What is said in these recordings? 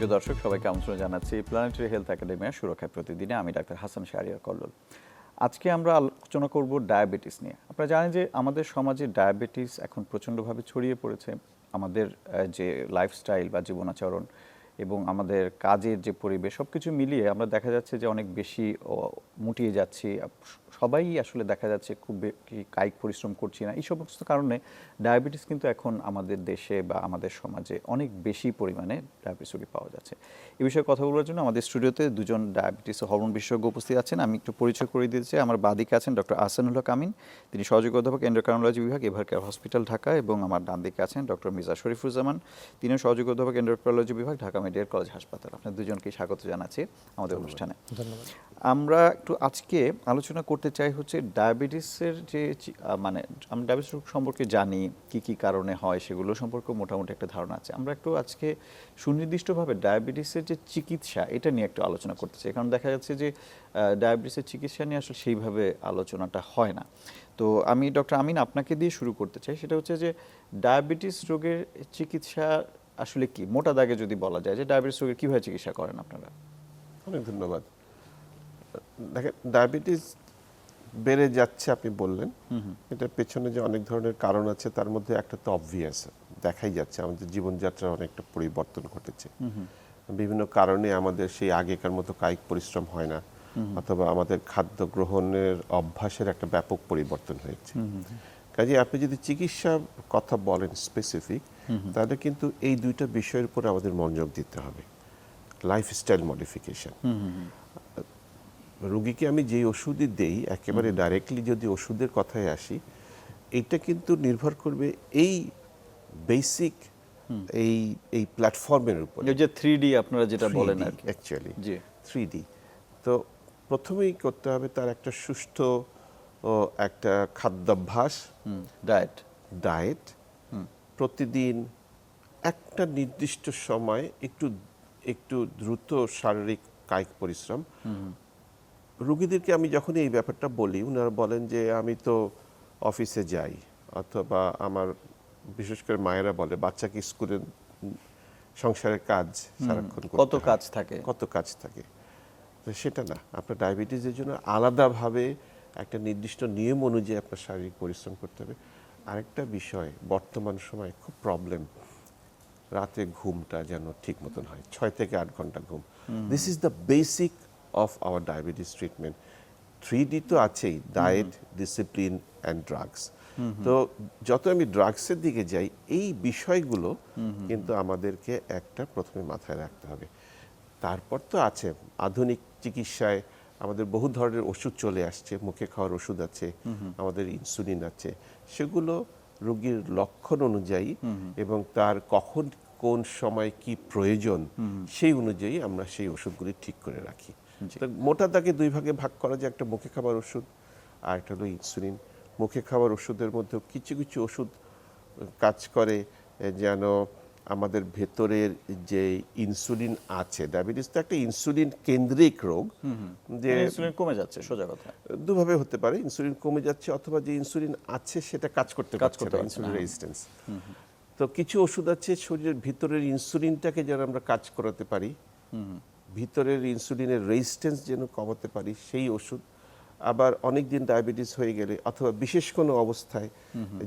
প্রিয় দর্শক, সবাইকে আমন্ত্রণ জানাচ্ছি প্ল্যানেটারি হেলথ একাডেমির সুরক্ষায় প্রতিদিনে। আমি ডাক্তার হাসান শাহরিয়ার কল্লোল। আজকে আমরা আলোচনা করব ডায়াবেটিস নিয়ে। আপনারা জানেন যে আমাদের সমাজে ডায়াবেটিস এখন প্রচণ্ডভাবে ছড়িয়ে পড়েছে। আমাদের যে লাইফস্টাইল বা জীবনাচরণ এবং আমাদের কাজের যে পরিবেশ সব কিছু মিলিয়ে আমরা দেখা যাচ্ছে যে অনেক বেশি মুটিয়ে যাচ্ছি। সবাই আসলে দেখা যাচ্ছে খুব কায়িক পরিশ্রম করছি না। এই সমস্ত কারণে ডায়াবেটিস কিন্তু এখন আমাদের দেশে বা আমাদের সমাজে অনেক বেশি পরিমাণে ডায়াবেটিস রোগী পাওয়া যাচ্ছে। এ বিষয়ে কথা বলার জন্য আমাদের স্টুডিওতে দুজন ডায়াবেটিস হরমোন বিশেষজ্ঞ উপস্থিত আছেন। আমি একটু পরিচয় করে দিতে চাই। আমার বাদিকে আছেন ডক্টর আসানুল হক আমিন। তিনি সহযোগী অধ্যাপক এন্ডোক্রাইনোলজি বিভাগ এভার কেয়ার হসপিটাল ঢাকা এবং আমার ডান দিকে আছেন ডক্টর মির্জা শরীফুজ্জামান। তিনিও সহযোগী অধ্যাপক এন্ডোক্রাইনোলজি বিভাগ ঢাকা মেডিকেল কলেজ হাসপাতাল। আপনার দুজনকে স্বাগত জানাচ্ছি আমাদের অনুষ্ঠানে। ধন্যবাদ। আমরা একটু আজকে আলোচনা করতে চাই হচ্ছে ডায়াবেটিসের যে মানে আমরা ডায়াবেটিস রোগ সম্পর্কে জানি, কি কি কারণে হয় সেগুলো সম্পর্কে মোটামুটি একটা ধারণা আছে। আমরা একটু আজকে সুনির্দিষ্টভাবে ডায়াবেটিসের যে চিকিৎসা, এটা নিয়ে একটু আলোচনা করতে চাই। কারণ দেখা যাচ্ছে যে ডায়াবেটিসের চিকিৎসা নিয়ে আসলে সেইভাবে আলোচনাটা হয় না। তো আমি ডক্টর আমিন আপনাকে দিয়ে শুরু করতে চাই। সেটা হচ্ছে যে, ডায়াবেটিস রোগের চিকিৎসা আসলে কি? মোটা দাগে যদি বলা যায় যে, ডায়াবেটিস রোগের কীভাবে চিকিৎসা করেন আপনারা? অনেক ধন্যবাদ। দেখেন, ডায়াবেটিস বেড়ে যাচ্ছে আপনি বললেন। এটার পেছনে যে অনেক ধরনের কারণ আছে তার মধ্যে একটা তো অবভিয়াস দেখাই যাচ্ছে। আমাদের জীবনযাত্রার অনেকটা পরিবর্তন ঘটেছে। বিভিন্ন কারণে আমাদের সেই আগেকার মতো কায়িক পরিশ্রম হয় না। অথবা আমাদের খাদ্য গ্রহণের অভ্যাসের একটা ব্যাপক পরিবর্তন হয়েছে। কাজে আপনি যদি চিকিৎসার কথা বলেন স্পেসিফিক তাহলে কিন্তু এই দুইটা বিষয়ের উপর আমাদের মনোযোগ দিতে হবে। লাইফস্টাইল মডিফিকেশন রুগীকে আমি যেই ওষুধই দেই একেবারে ডাইরেক্টলি যদি ওষুধের কথায় আসি এটা কিন্তু নির্ভর করবে এই বেসিক এই এই প্ল্যাটফর্মের উপর। যে থ্রি ডি আপনারা যেটা বলেন আর কি। অ্যাকচুয়ালি জি। থ্রি ডি তো প্রথমেই করতে হবে তার একটা সুষ্ঠু ও একটা খাদ্যাভ্যাস। ডায়েট ডায়েট প্রতিদিন একটা নির্দিষ্ট সময় একটু একটু দ্রুত শারীরিক কায়িক পরিশ্রম। রুগীদেরকে আমি যখন এই ব্যাপারটা বলি ওনারা বলেন যে আমি তো অফিসে যাই অথবা আমার বিশেষ করে মায়েরা বলে বাচ্চাকে স্কুলে সংসারের কাজ সারাক্ষণ কত কাজ থাকে? কত কাজ থাকে? তো সেটা না আপনার ডায়াবেটিসের জন্য আলাদাভাবে একটা নির্দিষ্ট নিয়ম অনুযায়ী আপনার শারীরিক পরিশ্রম করতে হবে। আরেকটা বিষয় বর্তমান সময় খুব প্রবলেম রাতে ঘুমটা যেন ঠিক মতন হয় ছয় থেকে আট ঘণ্টা ঘুম। This is the basic of our diabetes treatment three D তো আছেই ডায়েট ডিসিপ্লিন অ্যান্ড ড্রাগস তো যত আমি ড্রাগসের দিকে যাই এই বিষয়গুলো কিন্তু আমাদেরকে একটা প্রথমে মাথায় রাখতে হবে। তারপর তো আছে আধুনিক চিকিৎসায় আমাদের বহু ধরনের ওষুধ চলে আসছে মুখে খাওয়ার ওষুধ আছে আমাদের ইনসুলিন আছে। সেগুলো রোগীর লক্ষণ অনুযায়ী এবং তার কখন কোন সময় কি প্রয়োজন সেই অনুযায়ী আমরা সেই ওষুধগুলি ঠিক করে রাখি। মোটা দাগে দুই ভাগে ভাগ করা যায় একটা মুখে খাবার ওষুধ আর একটা হলো ইনসুলিন। মুখে খাবার ওষুধের মধ্যে কিছু কিছু ওষুধ কাজ করে যেন আমাদের ভেতরের যে ইনসুলিন আছে ডায়াবেটিস তো একটা ইনসুলিন কেন্দ্রিক রোগ যে ইনসুলিন কমে যাচ্ছে সোজা কথা। দুভাবে হতে পারে ইনসুলিন কমে যাচ্ছে অথবা যে ইনসুলিন আছে সেটা কাজ করতে কাজ করতে ইনসুলিন রেজিস্ট্যান্স তো কিছু ওষুধ আছে শরীরের ভিতরের ইনসুলিনটাকে যেন আমরা কাজ করাতে পারি। ভিতরের ইনসুলিনের রেজিস্ট্যান্স যেন কমাতে পারি সেই ওষুধ। আবার অনেক দিন ডায়াবেটিস হয়ে গেলে অথবা বিশেষ কোনো অবস্থায়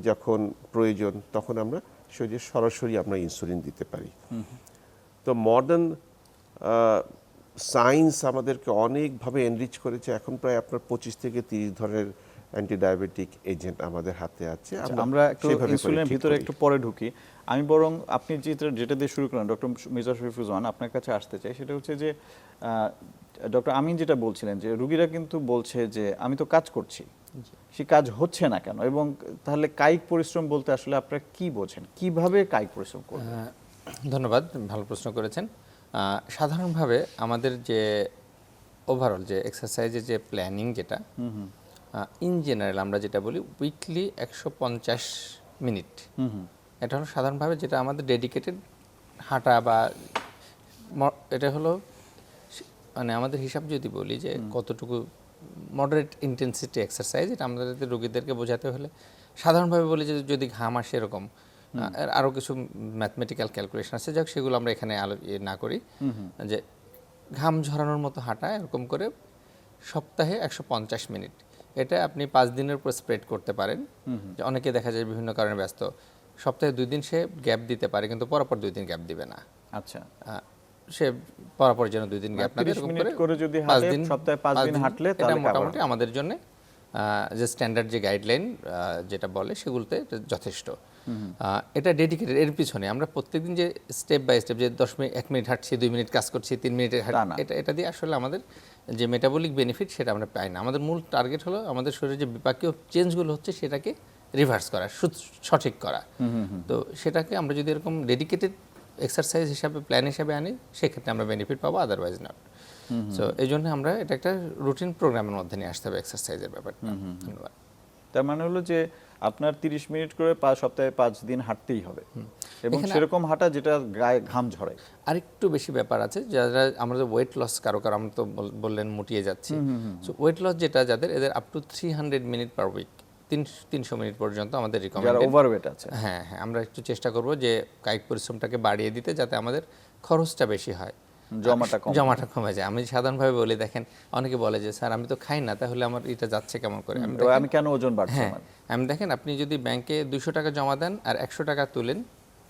যখন প্রয়োজন তখন আমরা শরীরে সরাসরি আমরা ইনসুলিন দিতে পারি। তো মডার্ন সায়েন্স আমাদেরকে অনেকভাবে এনরিচ করেছে। এখন প্রায় আপনার পঁচিশ থেকে তিরিশ ধরনের অ্যান্টি ডায়াবেটিক এজেন্ট আমাদের হাতে আছে আচ্ছা, আমরা একটু ইনসুলিনের ভিতরে একটু পরে ঢুকি। আমি বরং আপনি যেটা যেটা দিয়ে শুরু করেন ডক্টর মির্জা শরীফুজ্জামান আপনার কাছে আসতে চাই সেটা হচ্ছে যে ডক্টর আমিন যেটা বলছিলেন যে রুগীরা কিন্তু বলছে যে আমি তো কাজ করছি সে কাজ হচ্ছে না কেন? এবং তাহলে কায়িক পরিশ্রম বলতে আসলে আপনারা কি বোঝেন? কীভাবে কায়িক পরিশ্রম করবেন? ধন্যবাদ ভালো প্রশ্ন করেছেন। আহ, সাধারণভাবে আমাদের যে ওভারঅল যে এক্সারসাইজের যে প্ল্যানিং যেটা ইন জেনারেল আমরা যেটা বলি উইকলি একশো পঞ্চাশ মিনিট এটা হলো সাধারণভাবে যেটা আমাদের ডেডিকেটেড হাঁটা বা এটা হলো মানে আমাদের হিসাব যদি বলি যে কতটুকু মডারেট ইন্টেন্সিটি এক্সারসাইজ এটা আমাদের রোগীদেরকে বোঝাতে হলে সাধারণভাবে বলি যে যদি ঘাম আসে এরকম এর আরও কিছু ম্যাথমেটিক্যাল ক্যালকুলেশন আছে যাক সেগুলো আমরা এখানে আলো ইয়ে না করি। যে ঘাম ঝরানোর মতো হাঁটা এরকম করে সপ্তাহে একশো পঞ্চাশ মিনিট এটা আপনি পাঁচ দিনের উপর স্প্রেড করতে পারেন। অনেকে দেখা যায় বিভিন্ন কারণে ব্যস্ত। সপ্তাহে দুই দিন সে গ্যাপ দিতে পারে কিন্তু পরপর দুই দিন গ্যাপ দিবে না। আচ্ছা। সে পরপর যেন দুই দিন গ্যাপ না 30 দেয়, এরকম মিনিট করে যদি পাঁচ দিন সপ্তাহে পাঁচ দিন হাঁটলে এটা তাহলে মোটামুটি আমাদের জন্য যে স্ট্যান্ডার্ড যে গাইডলাইন যেটা বলে সেগুলোতে যথেষ্ট। এটা ডেডিকেটেড এর পিছনে আমরা প্রত্যেকদিন যে স্টেপ বাই স্টেপ যে দশ মিনিট এক মিনিট হাঁটছি দুই মিনিট কাজ করছি তিন মিনিট। এটা এটা দিয়ে আসলে আমাদের যে মেটাবলিক বেনিফিট সেটা আমরা পাই না। আমাদের মূল টার্গেট হলো আমাদের শরীরে যে বিপাকীয় চেঞ্জগুলো হচ্ছে সেটাকে রিভার্স করা সঠিক করা। তো সেটাকে আমরা যদি এরকম ডেডিকেটেড এক্সারসাইজ হিসাবে প্ল্যান হিসাবে আনি সেক্ষেত্রে আমরা বেনিফিট পাবো আদারওয়াইজ নট সো এই জন্য আমরা এটা একটা রুটিন প্রোগ্রামের মধ্যে নিয়ে আসতে হবে এক্সারসাইজের ব্যাপারটা। ধন্যবাদ। তার মানে হলো যে আপনার 30 মিনিট করে পাঁচ সপ্তাহে পাঁচ দিন হাঁটতেই হবে। এবং সেরকম হাঁটা যেটা গায়ে ঘাম ঝরায়। আরেকটু বেশি ব্যাপার আছে যারা আমরা আমাদের ওয়েট লস কারও কারও আমরা তো বল- বললেন মুটিয়ে যাচ্ছি। সো ওয়েট লস যেটা যাদের এদের up to three hundred minute per week তিন তিনশো মিনিট পর্যন্ত আমাদের যারা রিকমেন্ডেড ওভারওয়েট আছে। হ্যাঁ হ্যাঁ আমরা একটু চেষ্টা করব যে কায়িক পরিশ্রমটাকে বাড়িয়ে দিতে যাতে আমাদের খরচটা বেশি হয়। জমাটা জমাটা কমে যায়। আমি সাধারণভাবে বলি দেখেন অনেকে বলে যে স্যার আমি তো খাই না তাহলে আমার এটা যাচ্ছে কেমন করে? আমি কেন ওজন বাড়ছে হ্যাঁ আমি দেখেন আপনি যদি ব্যাংকে দুশো টাকা জমা দেন আর একশো টাকা তুলেন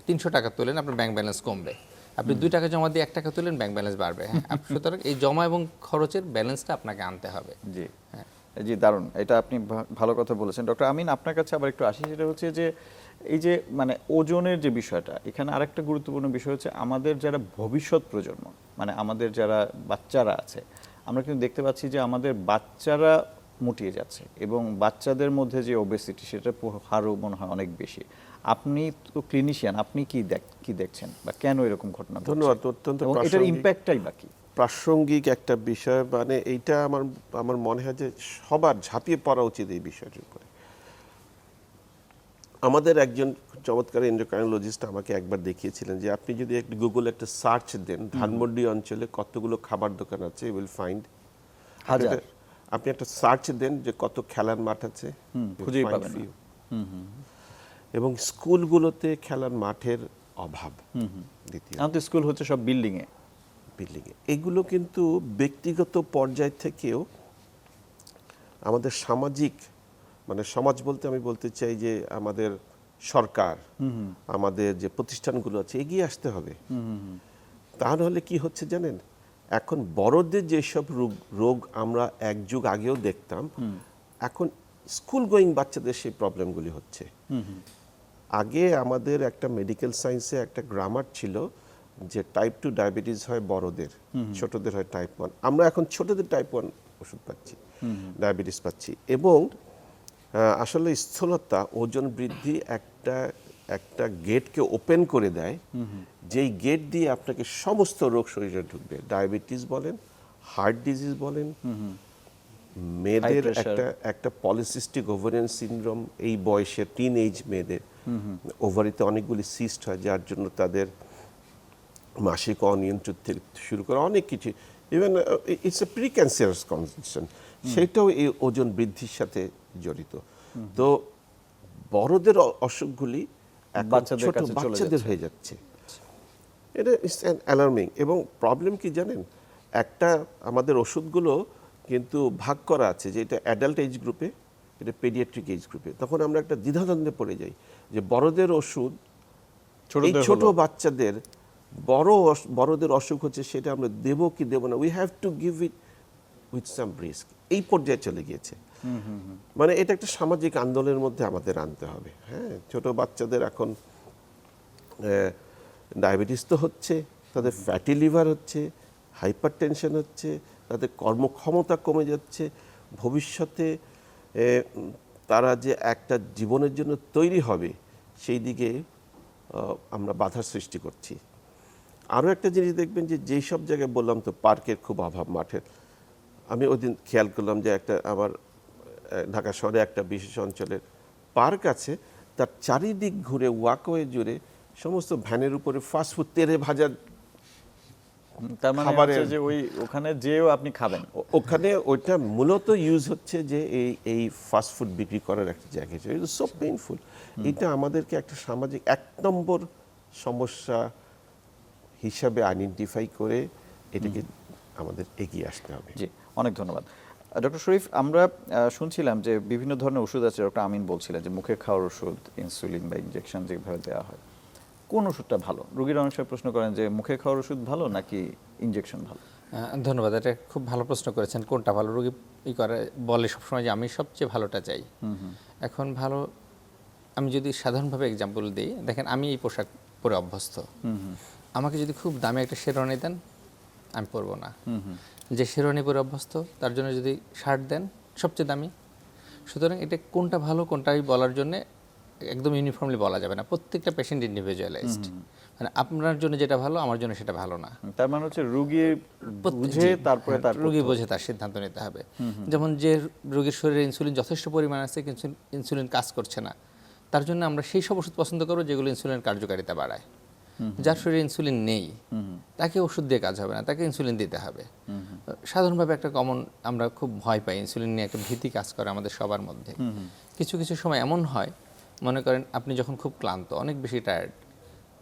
তিনশো টাকা তুলেন আপনার ব্যাংক ব্যালেন্স কমবে। আপনি দুই টাকা জমা দিয়ে এক টাকা তুলেন ব্যাংক ব্যালেন্স বাড়বে। হ্যাঁ সুতরাং এই জমা এবং খরচের ব্যালেন্সটা আপনাকে আনতে হবে। জি। হ্যাঁ। জি দারুণ। এটা আপনি ভালো কথা বলেছেন। ডক্টর আমিন আপনার কাছে আবার একটু আসি সেটা হচ্ছে যে এই যে মানে ওজনের যে বিষয়টা এখানে আরেকটা গুরুত্বপূর্ণ বিষয় হচ্ছে আমাদের যারা ভবিষ্যৎ প্রজন্ম মানে আমাদের যারা বাচ্চারা আছে আমরা কিন্তু দেখতে পাচ্ছি যে আমাদের বাচ্চারা মুটিয়ে যাচ্ছে এবং বাচ্চাদের মধ্যে যে ওবেসিটি সেটা হারও মনে হয় অনেক বেশি। আপনি তো ক্লিনিশিয়ান আপনি কি দেখ কি দেখছেন বা কেন এরকম ঘটনা ধন্যবাদ, অত্যন্ত এটার প্রাসঙ্গিক। ইম্প্যাক্টটাই বাকি প্রাসঙ্গিক একটা বিষয় মানে এইটা আমার আমার মনে হয় যে সবার ঝাঁপিয়ে পড়া উচিত এই বিষয়টির উপরে। আমাদের একজন চমৎকার এন্ডোক্রাইনোলজিস্ট আমাকে একবার দেখিয়েছিলেন যে আপনি যদি একটু গুগল একটা সার্চ দেন ধানমন্ডি অঞ্চলে কতগুলো খাবার দোকান আছে উইল ফাইন্ড হাজার। আপনি একটা সার্চ দেন যে কত খেলার মাঠ আছে খুঁজেই পাবেন। এবং স্কুলগুলোতে খেলার মাঠের অভাব দ্বিতীয় আমাদের স্কুল হচ্ছে সব বিল্ডিং এ বিল্ডিংয়ে এগুলো কিন্তু ব্যক্তিগত পর্যায় থেকেও আমাদের সামাজিক মানে সমাজ বলতে আমি বলতে চাই যে আমাদের সরকার আমাদের যে প্রতিষ্ঠানগুলো আছে এগিয়ে আসতে হবে। তা নাহলে কি হচ্ছে জানেন? এখন বড়দের যেসব রোগ রোগ আমরা এক যুগ আগেও দেখতাম এখন স্কুল গোয়িং বাচ্চাদের সেই প্রবলেমগুলি হচ্ছে। আগে আমাদের একটা মেডিকেল সায়েন্সে একটা গ্রামার ছিল যে টাইপ টু ডায়াবেটিস হয় বড়দের ছোটদের হয় টাইপ ওয়ান আমরা এখন ছোটদের টাইপ ওয়ান ওষুধ পাচ্ছি ডায়াবেটিস পাচ্ছি। এবং আসলে স্থূলতা ওজন বৃদ্ধি একটা একটা গেটকে ওপেন করে দেয়। যেই গেট দিয়ে আপনাকে সমস্ত রোগ শরীরে ঢুকবে ডায়াবেটিস বলেন হার্ট ডিজিজ বলেন মেয়েদের. একটা একটা পলিসিস্টিক ওভারিয়ান সিনড্রোম এই বয়সে টিন এজ মেয়েদের ওভারিতে অনেকগুলি সিস্ট হয় যার জন্য তাদের মাসিক অনিয়ন্ত্রিত থেকে শুরু করে অনেক কিছু। Even it's a precancerous condition সেটাও এই ওজন বৃদ্ধির সাথে জড়িত। তো বড়দের অসুখগুলি ছোট বাচ্চাদের হয়ে যাচ্ছে। এটা ইটস অ্যালার্মিং এবং প্রবলেম কি জানেন? একটা আমাদের ওষুধগুলো কিন্তু ভাগ করা আছে যে এটা অ্যাডাল্ট এজ গ্রুপে এটা পেডিয়াট্রিক এজ গ্রুপে তখন আমরা একটা দ্বিধাদ্বন্দ্বে পড়ে যাই যে বড়দের ওষুধ ছোট বাচ্চাদের বড় বড়দের অসুখ হচ্ছে সেটা আমরা দেব কি দেব না we have to give it with some risk এই পর্যায়ে চলে গিয়েছে। মানে এটা একটা সামাজিক আন্দোলনের মধ্যে আমাদের আনতে হবে হ্যাঁ? ছোট বাচ্চাদের এখন ডায়াবেটিস তো হচ্ছে তাদের ফ্যাটি লিভার হচ্ছে হাইপার টেনশন হচ্ছে তাদের কর্মক্ষমতা কমে যাচ্ছে ভবিষ্যতে তারা যে একটা জীবনের জন্য তৈরি হবে সেই দিকে আমরা বাধার সৃষ্টি করছি। আরও একটা জিনিস দেখবেন যে যেই সব জায়গায় বললাম তো পার্কের খুব অভাব মাঠের। আমি ওই দিন খেয়াল করলাম যে একটা আমার ঢাকা শহরে একটা বিশেষ অঞ্চলের পার্ক আছে তার চারিদিক ঘুরে ওয়াকওয়ে জুড়ে সমস্ত ভ্যানের উপরে ফাস্টফুড তেলে ভাজা তার মানে যে ওই ওখানে যেও আপনি খাবেন। ওখানে ওইটা মূলত ইউজ হচ্ছে যে এই এই ফাস্ট ফুড বিক্রি করার একটা জায়গা হিসেবে। সো পেইনফুল এটা আমাদেরকে একটা সামাজিক এক নম্বর সমস্যা হিসাবে আইডেন্টিফাই করে এটাকে আমাদের এগিয়ে আসতে হবে। জি অনেক ধন্যবাদ। ডক্টর শরীফ আমরা শুনছিলাম যে বিভিন্ন ধরনের ওষুধ আছে ডক্টর আমিন বলছিলেন যে মুখে খাওয়ার ওষুধ ইনসুলিন বা ইনজেকশন যেভাবে দেওয়া হয়। কোন ওষুধটা ভালো? রোগীরা অনেক সময় প্রশ্ন করেন যে মুখে খাওয়ার ওষুধ ভালো নাকি ইনজেকশন ভালো? ধন্যবাদ এটা খুব ভালো প্রশ্ন করেছেন কোনটা ভালো? রুগী ই করে বলে সবসময় যে আমি সবচেয়ে ভালোটা চাই। এখন ভালো আমি যদি সাধারণভাবে এক্সাম্পল দিই দেখেন আমি এই পোশাক পরে অভ্যস্ত। আমাকে যদি খুব দামি একটা শেরওয়ানি দেন আমি পরবো না। যে শেরওয়ানি পরে অভ্যস্ত তার জন্য যদি শার্ট দেন সবচেয়ে দামি। সুতরাং এটা কোনটা ভালো কোনটাই বলার জন্য একদম ইউনিফর্মলি বলা যাবে না। প্রত্যেকটা পেশেন্ট ইন্ডিভিজুয়ালাইজড মানে আপনার জন্য যেটা ভালো আমার জন্য সেটা ভালো না। তার মানে হচ্ছে রুগী বুঝে তারপরে তার রোগী বোঝে তার সিদ্ধান্ত নিতে হবে। যেমন যে রোগীর শরীরে ইনসুলিন যথেষ্ট পরিমাণ আছে কিন্তু ইনসুলিন কাজ করছে না তার জন্য আমরা সেই সব ওষুধ পছন্দ করব যেগুলো ইনসুলিনের কার্যকারিতা বাড়ায়। যার শরীরে ইনসুলিন নেই, তাকে ওষুধ দিয়ে কাজ হবে না, তাকে ইনসুলিন দিতে হবে। সাধারণভাবে একটা কমন আমরা খুব ভয় পাই ইনসুলিন নিয়ে একটা ভীতি কাজ করে আমাদের সবার মধ্যে। কিছু কিছু সময় এমন হয়, মনে করেন আপনি যখন খুব ক্লান্ত, অনেক বেশি টায়ার্ড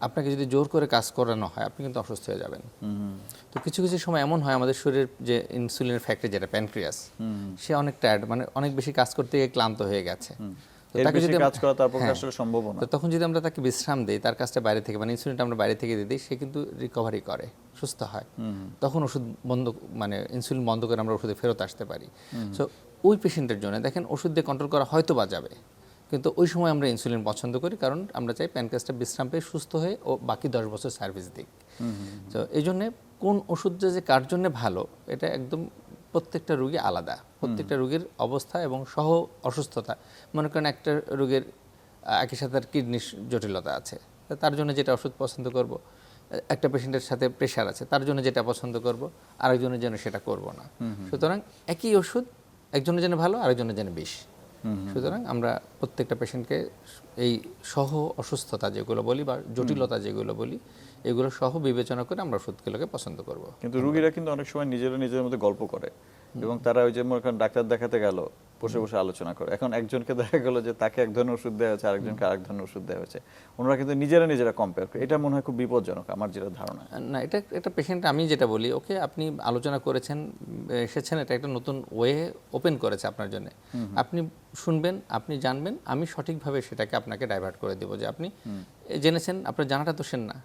আপনাকে যদি জোর করে কাজ করানো হয়, আপনি কিন্তু অসুস্থ হয়ে যাবেন। তো কিছু কিছু সময় এমন হয়, আমাদের শরীরের যে ইনসুলিনের ফ্যাক্টরি যেটা প্যানক্রিয়াস সে অনেক টায়ার্ড মানে অনেক বেশি কাজ করতে গিয়ে ক্লান্ত হয়ে গেছে। তাকে বেশি যদি কাজ করা তার পক্ষে হ্যাঁ। আসলে সম্ভব না। তখন যদি আমরা তাকে বিশ্রাম দিই তার কাজটা বাইরে থেকে মানে ইনসুলিনটা আমরা বাইরে থেকে দিয়ে দিই সে কিন্তু রিকভারি করে সুস্থ হয়। তখন ওষুধ বন্ধ মানে ইনসুলিন বন্ধ করে আমরা ওষুধে ফেরত আসতে পারি। সো ওই পেশেন্টের জন্য দেখেন ওষুধ দিয়ে কন্ট্রোল করা হয়তো বা যাবে কিন্তু ওই সময় আমরা ইনসুলিন পছন্দ করি কারণ আমরা চাই প্যানক্রাসটা বিশ্রাম পেয়ে সুস্থ হয়ে ও বাকি দশ বছর সার্ভিস দিক। তো এই জন্যে কোন ওষুধটা যে কার জন্য ভালো এটা একদম প্রত্যেকটা রোগী আলাদা। প্রত্যেকটা রোগীর অবস্থা এবং সহ অসুস্থতা। মনে করেন একটা রোগীর একই সাথে তার কিডনির জটিলতা আছে। তার জন্য যেটা ওষুধ পছন্দ করব একটা পেশেন্টের সাথে প্রেশার আছে তার জন্য যেটা পছন্দ করব আরেকজনের জন্য সেটা করব না। সুতরাং একই ওষুধ একজনের জন্য ভালো আরেকজনের জন্য বিষ সুতরাং আমরা প্রত্যেকটা পেশেন্টকে এই সহ অসুস্থতা যেগুলো বলি বা জটিলতা যেগুলো বলি এগুলো সহ বিবেচনা করে আমরা ওষুধগুলোকে পছন্দ করব। কিন্তু রুগীরা কিন্তু অনেক সময় নিজেরা নিজেদের মধ্যে গল্প করে। এবং তারা ওই যে মনে করেন ডাক্তার দেখাতে গেল বসে বসে আলোচনা করে। এখন একজনকে দেখা গেল যে তাকে এক ধরনের ওষুধ দেওয়া হয়েছে আরেকজনকে আরেক ধরনের ওষুধ দেওয়া হয়েছে। ওনারা কিন্তু নিজেরা নিজেরা কম্পেয়ার করে। এটা মনে হয় খুব বিপজ্জনক আমার যেটা ধারণা। না এটা একটা পেশেন্ট আমি যেটা বলি ওকে আপনি আলোচনা করেছেন এসেছেন এটা একটা নতুন ওয়ে ওপেন করেছে আপনার জন্য। আপনি শুনবেন আপনি জানবেন আমি সঠিকভাবে সেটাকে আপনাকে ডাইভার্ট করে দেবো যে আপনি জেনেছেন আপনার জানাটা তো সেন না।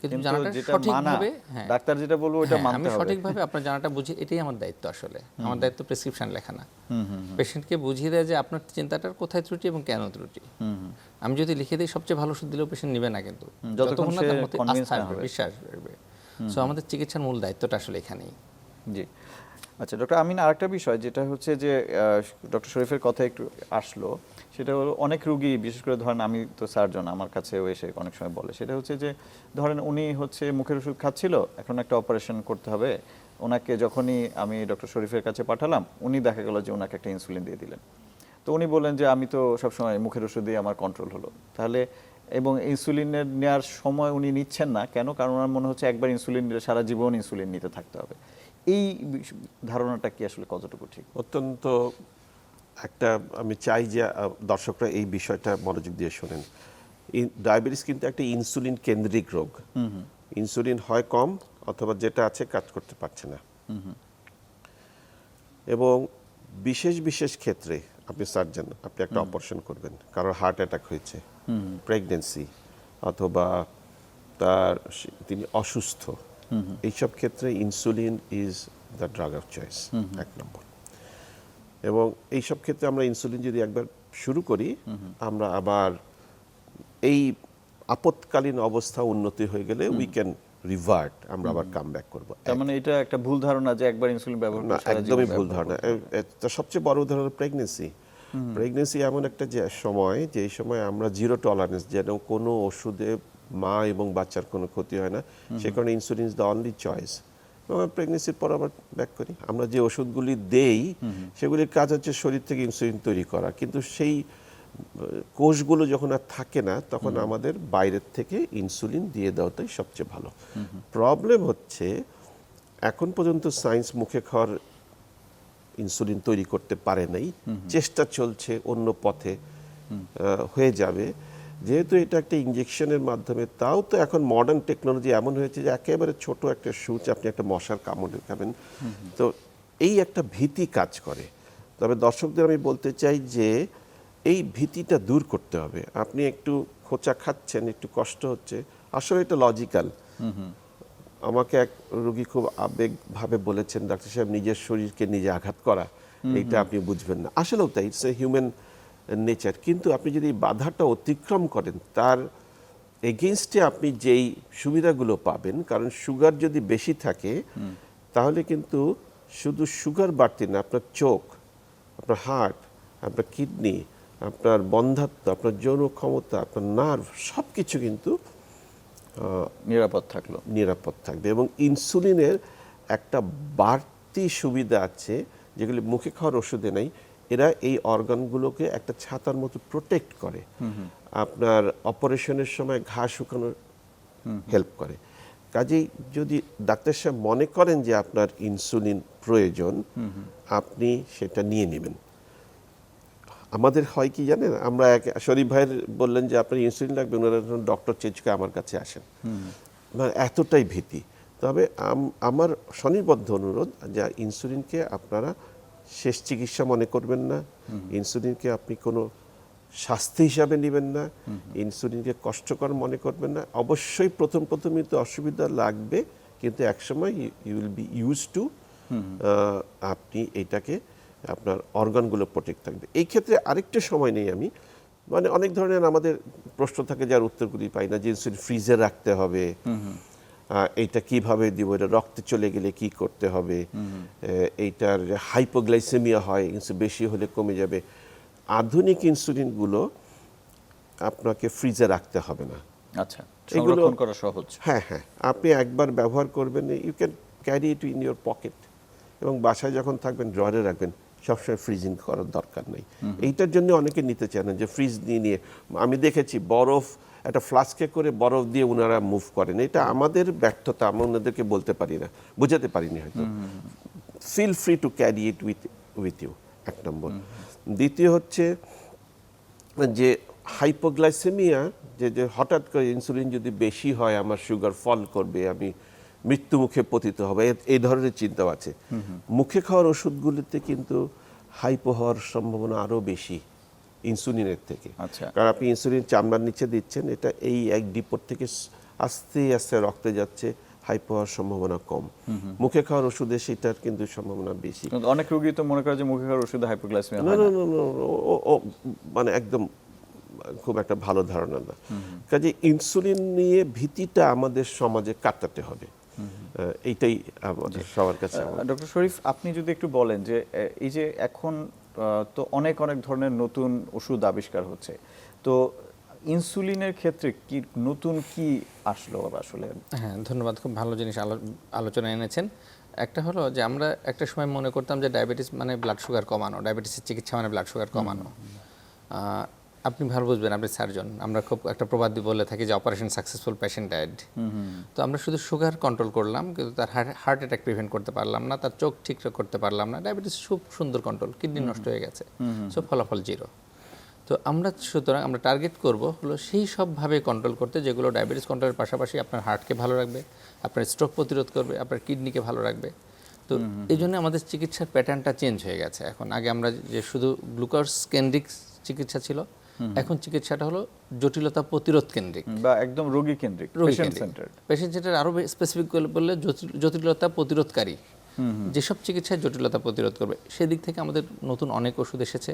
কিন্তু জানাটা সঠিকভাবে হ্যাঁ। ডাক্তার যেটা বলব ওটা হ্যাঁ, আমি মানতে হবে। সঠিকভাবে আপনার জানাটা বুঝি এটাই আমার দায়িত্ব আসলে। আমার দায়িত্ব প্রেসক্রিপশন লেখা না। পেশেন্টকে বুঝিয়ে দেয় যে আপনার চিন্তাটার কোথায় ত্রুটি এবং কেন ত্রুটি। আমি যদি লিখে দিই সবচেয়ে ভালো ওষুধ দিলেও পেশেন্ট নেবে না কিন্তু। যতক্ষণ না তার মধ্যে আস্থা আসবে বিশ্বাস আসবে। সো আমাদের চিকিৎসার মূল দায়িত্বটা আসলে এখানেই। জি। আচ্ছা ডক্টর আমিন আরেকটা বিষয় যেটা হচ্ছে যে ডক্টর শরীফের কথা একটু আসলো। সেটা হলো অনেক রুগী, বিশেষ করে ধরেন আমি তো সার্জন, আমার কাছেও এসে অনেক সময় বলে। সেটা হচ্ছে যে, ধরেন উনি হচ্ছে মুখের ওষুধ খাচ্ছিল, এখন একটা অপারেশন করতে হবে। ওনাকে যখনই আমি ডক্টর শরীফের কাছে পাঠালাম, উনি দেখা গেল যে ওনাকে একটা ইনসুলিন দিয়ে দিলেন। তো উনি বললেন যে, আমি তো সবসময় মুখের ওষুধ দিয়ে আমার কন্ট্রোল হলো। তাহলে, এবং ইনসুলিনের নেওয়ার সময় উনি নিচ্ছেন না। কেন? কারণ ওনার মনে হচ্ছে একবার ইনসুলিন সারা জীবন ইনসুলিন নিতে থাকতে হবে। এই ধারণাটা কি আসলে কতটুকু ঠিক? অত্যন্ত একটা আমি চাই যে দর্শকরা এই বিষয়টা মনোযোগ দিয়ে শোনেন। ডায়াবেটিস কিন্তু একটা ইনসুলিন কেন্দ্রিক রোগ। ইনসুলিন হয় কম অথবা যেটা আছে কাজ করতে পারছে না। এবং বিশেষ বিশেষ ক্ষেত্রে আপনি সার্জন আপনি একটা অপারেশন করবেন। কারোর হার্ট অ্যাটাক হয়েছে প্রেগনেন্সি অথবা তার তিনি অসুস্থ। এইসব ক্ষেত্রে insulin is the drug of choice এক নম্বর। এবং এইসব ক্ষেত্রে আমরা ইনসুলিন যদি একবার শুরু করি আমরা আবার এই আপৎকালীন অবস্থা উন্নতি হয়ে গেলে উই ক্যান রিভার্ট আমরা আবার কাম ব্যাক করব। তার মানে এটা একটা ভুল ধারণা যে একবার ইনসুলিন ব্যবহার না একদমই ভুল ধারণা। সবচেয়ে বড় উদাহরণ প্রেগনেন্সি প্রেগনেন্সি এমন একটা যে সময় যে এই সময় আমরা জিরো টলারেন্স যেন কোনো ওষুধে মা এবং বাচ্চার কোনো ক্ষতি হয় না সে কারণে insulin is the only choice প্রেগনেন্সির পর আবার ব্যাক করি। আমরা যে ওষুধগুলি দেই সেগুলির কাজ হচ্ছে শরীর থেকে ইনসুলিন তৈরি করা। কিন্তু সেই কোষগুলো যখন আর থাকে না তখন আমাদের বাইরের থেকে ইনসুলিন দিয়ে দেওয়াটাই সবচেয়ে ভালো। প্রবলেম হচ্ছে এখন পর্যন্ত সায়েন্স মুখে খাওয়ার ইনসুলিন তৈরি করতে পারে নাই। চেষ্টা চলছে অন্য পথে হয়ে যাবে। যেহেতু এটা একটা ইঞ্জেকশনের মাধ্যমে তাও তো এখন মডার্ন টেকনোলজি এমন হয়েছে যে একেবারে ছোট একটা সুচ আপনি একটা মশার কামড় খাবেন। তো এই একটা ভীতি কাজ করে। তবে দর্শকদের আমি বলতে চাই যে এই ভীতিটা দূর করতে হবে। আপনি একটু খোঁচা খাচ্ছেন একটু কষ্ট হচ্ছে আসলে এটা লজিক্যাল আমাকে এক রুগী খুব আবেগভাবে বলেছেন ডাক্তার সাহেব নিজের শরীরকে নিজে আঘাত করা এইটা আপনি বুঝবেন না। আসলেও তাই ইটস এ হিউম্যান নেচার কিন্তু আপনি যদি বাধাটা অতিক্রম করেন তার এগেনস্টে আপনি যেই সুবিধাগুলো পাবেন কারণ সুগার যদি বেশি থাকে তাহলে কিন্তু শুধু সুগার বাড়তি না আপনার চোখ আপনার হার্ট আপনার কিডনি আপনার বন্ধাত্ম আপনার যৌন ক্ষমতা আপনার নার্ভ সব কিছু কিন্তু নিরাপদ থাকল। নিরাপদ থাকবে। এবং ইনসুলিনের একটা বাড়তি সুবিধা আছে যেগুলি মুখে খাওয়ার ওষুধে নেই এরা এই অর্গানগুলোকে একটা ছাতার মতো প্রোটেক্ট করে। আপনার অপারেশনের সময় ঘা শুকানোর হেল্প করে। কাজেই যদি ডাক্তার সাহেব মনে করেন যে আপনার ইনসুলিন প্রয়োজন আপনি সেটা নিয়ে নেবেন। আমাদের হয় কি জানেন? আমরা এক শরীফ ভাইয়ের বললেন যে আপনার ইনসুলিন লাগবে ওনারা ডক্টর চেঞ্জ করে আমার কাছে আসেন। মানে এতটাই ভীতি। তবে আমার স্বনির্বদ্ধ অনুরোধ যা ইনসুলিনকে আপনারা শেষ চিকিৎসা মনে করবেন না। ইনসুলিনকে আপনি কোনো শাস্তি হিসাবে নেবেন না। ইনসুলিনকে কষ্টকর মনে করবেন না। অবশ্যই প্রথম প্রথমই তো অসুবিধা লাগবে, কিন্তু একসময় you will be use to আপনি এটাকে আপনার অর্গানগুলো প্রোটেক্ট থাকবে। এই ক্ষেত্রে আরেকটা সময় নেই আমি। মানে অনেক ধরনের আমাদের প্রশ্ন থাকে যার উত্তরগুলি পাই না যে ইনসুলিন ফ্রিজে রাখতে হবে। এইটা কীভাবে দিব? এটা রক্তে চলে গেলে কি করতে হবে? এইটার হাইপোগ্লাইসেমিয়া হয় ইনসুলিন বেশি হলে কমে যাবে। আধুনিক ইনসুলিনগুলো আপনাকে ফ্রিজে রাখতে হবে না। আচ্ছা এগুলো- সংরক্ষণ করা সহজ। হ্যাঁ হ্যাঁ আপনি একবার ব্যবহার করবেন you can carry it in your pocket এবং বাসায় যখন থাকবেন ড্রয়ারে রাখবেন সবসময় ফ্রিজিং করার দরকার নেই। এইটার জন্য অনেকে নিতে চান না যে ফ্রিজ নিয়ে নিয়ে। আমি দেখেছি বরফ একটা ফ্লাস্কে করে বরফ দিয়ে ওনারা মুভ করেন। এটা আমাদের ব্যর্থতা আমরা ওনাদেরকে বলতে পারি না বোঝাতে পারিনি হয়তো। Feel free to carry it with with you এক নম্বর। দ্বিতীয় হচ্ছে যে হাইপোগ্লাইসেমিয়া যে যে হঠাৎ করে ইনসুলিন যদি বেশি হয় আমার সুগার ফল করবে আমি মৃত্যু মুখে পতিত হবে এই ধরনের চিন্তাও আছে। মুখে খাওয়ার ওষুধগুলিতে কিন্তু হাইপো হওয়ার সম্ভাবনা আরও বেশি। ইনসুলিনের থেকে। আচ্ছা। কারণ আপনি ইনসুলিন চামড়ার নিচে দিচ্ছেন এটা এই এক ডিপোর থেকে আস্তে আস্তে রক্তে যাচ্ছে হাইপো হওয়ার সম্ভাবনা কম। মুখে খাওয়ার ওষুধে সেটার কিন্তু সম্ভাবনা বেশি। অনেক রোগী তো মনে করে যে মুখে খাওয়ার ওষুধে হাইপোগ্লাইসেমিয়া না না না। ও- মানে একদম খুব একটা ভালো ধারণা না। কাজে ইনসুলিন নিয়ে ভীতিটা আমাদের সমাজে কাটাতে হবে। এইটাই আমাদের সবার কাছে ডক্টর শরীফ আপনি যদি একটু বলেন যে এই যে এখন তো অনেক অনেক ধরনের নতুন ওষুধ আবিষ্কার হচ্ছে। তো ইনসুলিনের ক্ষেত্রে কি নতুন কি আসলো আসলে? হ্যাঁ ধন্যবাদ খুব ভালো জিনিস আলোচনা এনেছেন। একটা হলো যে আমরা একটা সময় মনে করতাম যে ডায়াবেটিস মানে ব্লাড সুগার কমানো ডায়াবেটিসের চিকিৎসা মানে ব্লাড সুগার কমানো। আপনি ভালো বুঝবেন আপনি সার্জন আমরা খুব একটা প্রবাদ বলে থাকি যে অপারেশন সাকসেসফুল পেশেন্ট ডায়েড তো আমরা শুধু সুগার কন্ট্রোল করলাম কিন্তু তার হার্ট অ্যাটাক প্রিভেন্ট করতে পারলাম না তার চোখ ঠিক করতে পারলাম না। ডায়াবেটিস খুব সুন্দর কন্ট্রোল কিডনি নষ্ট হয়ে গেছে। সো ফলাফল জিরো তো আমরা সুতরাং আমরা টার্গেট করব হলো সেই সবভাবে কন্ট্রোল করতে যেগুলো ডায়াবেটিস কন্ট্রোলের পাশাপাশি আপনার হার্টকে ভালো রাখবে আপনার স্ট্রোক প্রতিরোধ করবে আপনার কিডনিকে ভালো রাখবে। তো এই জন্য আমাদের চিকিৎসার প্যাটার্নটা চেঞ্জ হয়ে গেছে। এখন আগে আমরা যে শুধু গ্লুকোজ কেন্দ্রিক চিকিৎসা ছিল এখন চিকিৎসাটা হলো জটিলতা প্রতিরোধ কেন্দ্রিক। বা একদম রোগী কেন্দ্রিক পেশেন্ট সেন্টার পেশেন্ট সেন্টার আরও স্পেসিফিক বললে জটিলতা প্রতিরোধকারী। যেসব চিকিৎসায় জটিলতা প্রতিরোধ করবে সেদিক থেকে আমাদের নতুন অনেক ওষুধ এসেছে।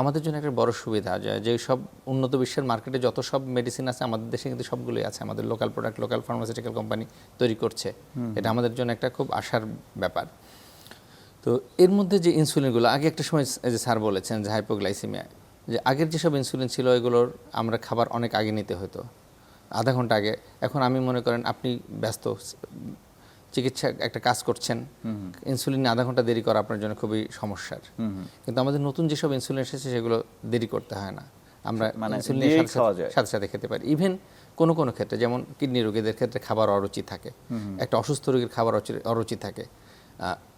আমাদের জন্য একটা বড় সুবিধা যে সব উন্নত বিশ্বের মার্কেটে যত সব মেডিসিন আছে আমাদের দেশে কিন্তু সবগুলোই আছে। আমাদের local product local pharmaceutical company তৈরি করছে। এটা আমাদের জন্য একটা খুব আশার ব্যাপার। তো এর মধ্যে যে ইনসুলিনগুলো আগে একটা সময় যে স্যার বলেছেন যে হাইপোগ্লাইসিমিয়া যে আগের যেসব ইনসুলিন ছিল এগুলোর আমরা খাবার অনেক আগে নিতে হতো। আধা ঘণ্টা আগে। এখন আমি মনে করেন আপনি ব্যস্ত চিকিৎসা একটা কাজ করছেন ইনসুলিন আধা ঘণ্টা দেরি করা আপনার জন্য খুবই সমস্যার। কিন্তু আমাদের নতুন যেসব ইনসুলিন এসেছে সেগুলো দেরি করতে হয় না। আমরা মানে ইনসুলিনের সাথে সাথে-? সাথে খেতে পারি। ইভেন কোনো কোনো ক্ষেত্রে যেমন কিডনি রোগীদের ক্ষেত্রে খাবার অরুচি থাকে। একটা অসুস্থ রোগীর খাবার অরুচি থাকে।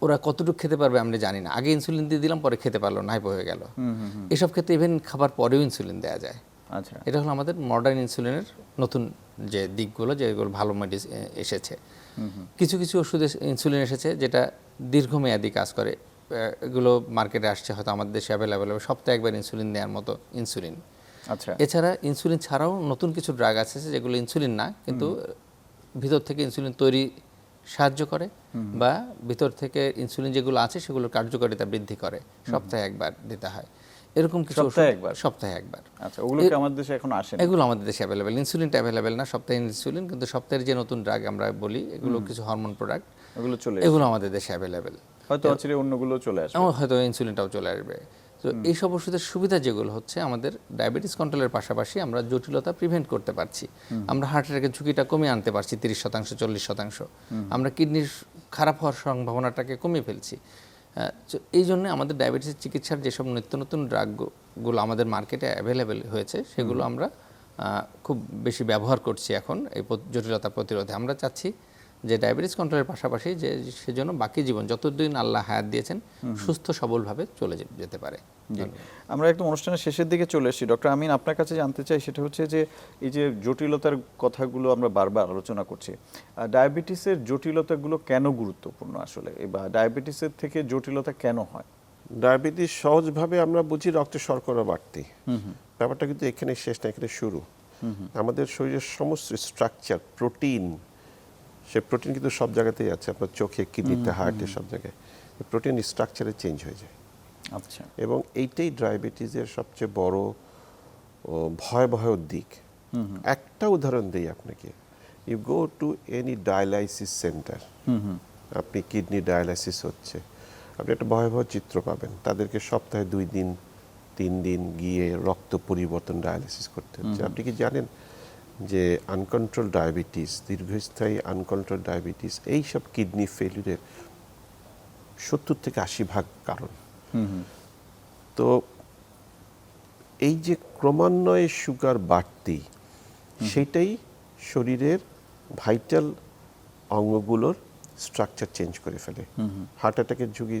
ওরা কতটুকু খেতে পারবে আমরা জানি না। আগে ইনসুলিন দিয়ে দিলাম পরে খেতে পারল না হাইপো হয়ে গেল। এসব ক্ষেত্রে ইভেন খাবার পরেও ইনসুলিন দেওয়া যায়। আচ্ছা। এটা হলো আমাদের মডার্ন ইনসুলিনের নতুন যে দিকগুলো যেগুলো ভালো মেডিসিন এসেছে। কিছু কিছু ওষুধ ইনসুলিন এসেছে যেটা দীর্ঘমেয়াদী কাজ করে। এগুলো মার্কেটে আসছে হয়তো আমাদের দেশে অ্যাভেলেবেল হবে সপ্তাহে একবার ইনসুলিন দেওয়ার মতো ইনসুলিন আচ্ছা। এছাড়া ইনসুলিন ছাড়াও নতুন কিছু ড্রাগ আছে যেগুলো ইনসুলিন না কিন্তু ভিতর থেকে ইনসুলিন তৈরি সাহায্য করে। বা ভিতর থেকে ইনসুলিন যেগুলো আছে সেগুলোর কার্যকারিতা বৃদ্ধি করে। সপ্তাহে একবার দিতে হয়। এরকম কিছু সপ্তাহে একবার? সপ্তাহে একবার। আচ্ছা ওগুলো কি আমাদের দেশে এখন আসে এগুলো আমাদের দেশে অ্যাভেলেবেল ইনসুলিনটা অ্যাভেলেবেল না সপ্তাহে ইনসুলিন কিন্তু সপ্তাহের যে নতুন ড্রাগ আমরা বলি এগুলো কিছু হরমোন প্রোডাক্ট এগুলো চলে এগুলো আমাদের দেশে অ্যাভেলেবেল হয়তো অচিরে অন্যগুলো চলে আসবে। হয়তো ইনসুলিনটাও চলে আসবে। তো এইসব ওষুধের সুবিধা যেগুলো হচ্ছে আমাদের ডায়াবেটিস কন্ট্রোলের পাশাপাশি আমরা জটিলতা প্রিভেন্ট করতে পারছি। আমরা হার্ট অ্যাটাকের ঝুঁকিটা কমিয়ে আনতে পারছি তিরিশ শতাংশ চল্লিশ শতাংশ। আমরা কিডনির খারাপ হওয়ার সম্ভাবনাটাকে কমিয়ে ফেলছি। এই জন্য আমাদের ডায়াবেটিসের চিকিৎসার যেসব নিত্য নতুন ড্রাগগুলো আমাদের মার্কেটে অ্যাভেলেবেল হয়েছে সেগুলো আমরা খুব বেশি ব্যবহার করছি এখন এই জটিলতা প্রতিরোধে। আমরা চাচ্ছি যে ডায়াবেটিস কন্ট্রোলের পাশাপাশি যে সেজন্য বাকি জীবন যতদিন আল্লাহ হায়াত দিয়েছেন সুস্থ সবলভাবে চলে যেতে পারে। আমরা একদম অনুষ্ঠানের শেষের দিকে চলে এসেছি। ডক্টর আমিন আপনার কাছে জানতে চাই সেটা হচ্ছে যে এই যে জটিলতার কথাগুলো আমরা বারবার আলোচনা করছি ডায়াবেটিসের জটিলতাগুলো কেন গুরুত্বপূর্ণ আসলে? বা ডায়াবেটিসের থেকে জটিলতা কেন হয়? ডায়াবেটিস সহজভাবে আমরা বুঝি রক্তে শর্করা বাড়তি। ব্যাপারটা কিন্তু এখানে শেষ না এখানে শুরু। আমাদের শরীরের সমস্ত স্ট্রাকচার প্রোটিন সে প্রোটিন কিন্তু সব জায়গাতেই আছে। আপনার চোখে কিডনিতে হার্টে সব জায়গায়। প্রোটিন স্ট্রাকচারে চেঞ্জ হয়ে যায়। আচ্ছা। এবং এইটাই ডায়াবেটিসের সবচেয়ে বড় ভয়াবহ দিক। একটা উদাহরণ দিই আপনাকে। You go to any dialysis centre আপনি কিডনি ডায়ালাইসিস হচ্ছে। আপনি একটা ভয়াবহ চিত্র পাবেন। তাদেরকে সপ্তাহে দুই দিন তিন দিন গিয়ে রক্ত পরিবর্তন ডায়ালিসিস করতে হচ্ছে। আপনি কি জানেন? যে আনকন্ট্রোল ডায়াবেটিস দীর্ঘস্থায়ী আনকন্ট্রোল ডায়াবেটিস এইসব কিডনি ফেলিউরের সত্তর থেকে আশি ভাগ কারণ। তো এই যে ক্রমান্বয়ে সুগার বাড়তি সেটাই শরীরের ভাইটাল অঙ্গগুলোর স্ট্রাকচার চেঞ্জ করে ফেলে। হার্ট অ্যাটাকের ঝুঁকি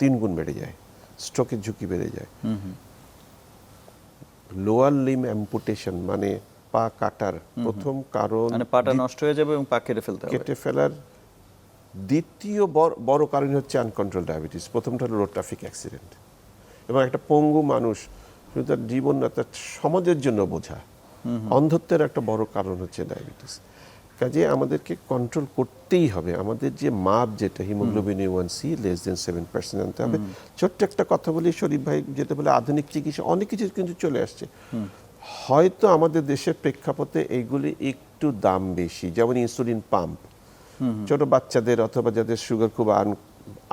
তিন গুণ বেড়ে যায় স্ট্রোকের ঝুঁকি বেড়ে যায়। লোয়ার লিম অ্যাম্পুটেশন মানে পা কাটার প্রথম কারণ মানে পাটা নষ্ট হয়ে যাবে এবং পা কেটে ফেলতে হবে। কেটে ফেলার দ্বিতীয় বড়- কারণ হচ্ছে আনকন্ট্রোল ডায়াবেটিস প্রথমটা হলো রোড ট্রাফিক অ্যাক্সিডেন্ট এবং একটা পঙ্গু মানুষ শুধু তার জীবন না তার সমাজের জন্য বোঝা। অন্ধত্বের একটা বড় কারণ হচ্ছে ডায়াবেটিস কাজে আমাদেরকে কন্ট্রোল করতেই হবে। আমাদের যে মাপ যেটা haemoglobin one C less than seven percent আনতে হবে। ছোট্ট একটা কথা বলি শরীফ ভাই যেটা বলে আধুনিক চিকিৎসা অনেক কিছু কিন্তু চলে আসছে। হয়তো আমাদের দেশের প্রেক্ষাপটে এইগুলি একটু দাম বেশি যেমন ইনসুলিন পাম্প ছোট বাচ্চাদের অথবা যাদের সুগার খুব আন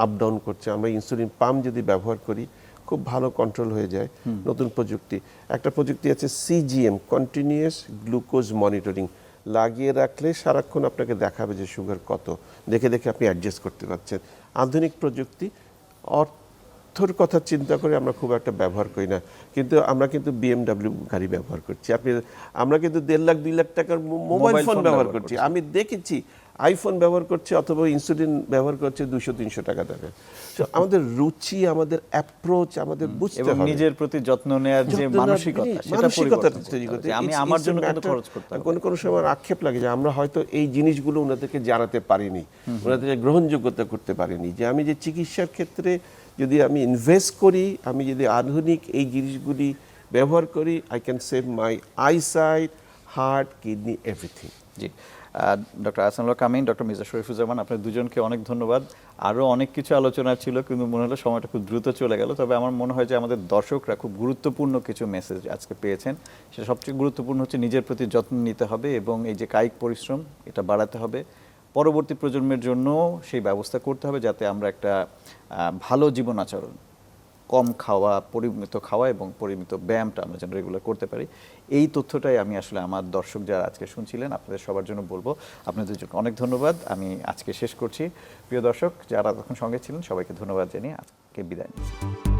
আপ ডাউন করছে আমরা ইনসুলিন পাম্প যদি ব্যবহার করি খুব ভালো কন্ট্রোল হয়ে যায় নতুন প্রযুক্তি। একটা প্রযুক্তি আছে সিজিএম কন্টিনিউয়াস গ্লুকোজ মনিটরিং লাগিয়ে রাখলে সারাক্ষণ আপনাকে দেখাবে যে সুগার কত। দেখে দেখে আপনি অ্যাডজাস্ট করতে পারছেন। আধুনিক প্রযুক্তি অর্থর কথা চিন্তা করে আমরা খুব একটা ব্যবহার করি না। কিন্তু আমরা কিন্তু বিএমডাব্লিউ গাড়ি ব্যবহার করছি। আপনি আমরা কিন্তু দেড় লাখ দুই লাখ টাকার মোবাইল ফোন ব্যবহার করছি। আমি দেখেছি আইফোন ব্যবহার করছে অথবা ইনসুলিন ব্যবহার করছে দুশো তিনশো টাকা দামে তো আমাদের রুচি আমাদের অ্যাপ্রোচ আমাদের বুঝতে হবে। নিজের প্রতি যত্ন নেওয়ার যে মানসিকতা মানসিকতা তৈরি করতে আমি আমার জন্য কিন্তু খরচ করতে কোন কোন সময় আক্ষেপ লাগে যে আমরা হয়তো এই জিনিসগুলো ওনাদেরকে জানাতে পারিনি ওনাদেরকে গ্রহণযোগ্যতা করতে পারিনি। যে আমি যে চিকিৎসার ক্ষেত্রে যদি আমি ইনভেস্ট করি, আমি যদি আধুনিক এই জিনিসগুলি ব্যবহার করি I can save my eyesight heart kidney everything G. Doctor Ahsanullah Kamin doctor Mirza Sharifuzzaman আপনার দুজনকে অনেক ধন্যবাদ। আরও অনেক কিছু আলোচনা ছিল, কিন্তু মনে হলো সময়টা খুব দ্রুত চলে গেল। তবে আমার মনে হয় যে আমাদের দর্শকরা খুব গুরুত্বপূর্ণ কিছু মেসেজ আজকে পেয়েছেন। সেটা সবচেয়ে গুরুত্বপূর্ণ হচ্ছে নিজের প্রতি যত্ন নিতে হবে এবং এই যে কায়িক পরিশ্রম, এটা বাড়াতে হবে। পরবর্তী প্রজন্মের জন্য সেই ব্যবস্থা করতে হবে যাতে আমরা একটা ভালো জীবন আচরণ, কম খাওয়া, পরিমিত খাওয়া এবং পরিমিত ব্যায়ামটা আমরা যেন রেগুলার করতে পারি। এই তথ্যটাই আমি আসলে আমার দর্শক যারা আজকে শুনছিলেন, আপনাদের সবার জন্য বলব। আপনাদের জন্য অনেক ধন্যবাদ। আমি আজকে শেষ করছি। প্রিয় দর্শক, যারা তখন সঙ্গে ছিলেন, সবাইকে ধন্যবাদ জানিয়ে আজকে বিদায় নিচ্ছি।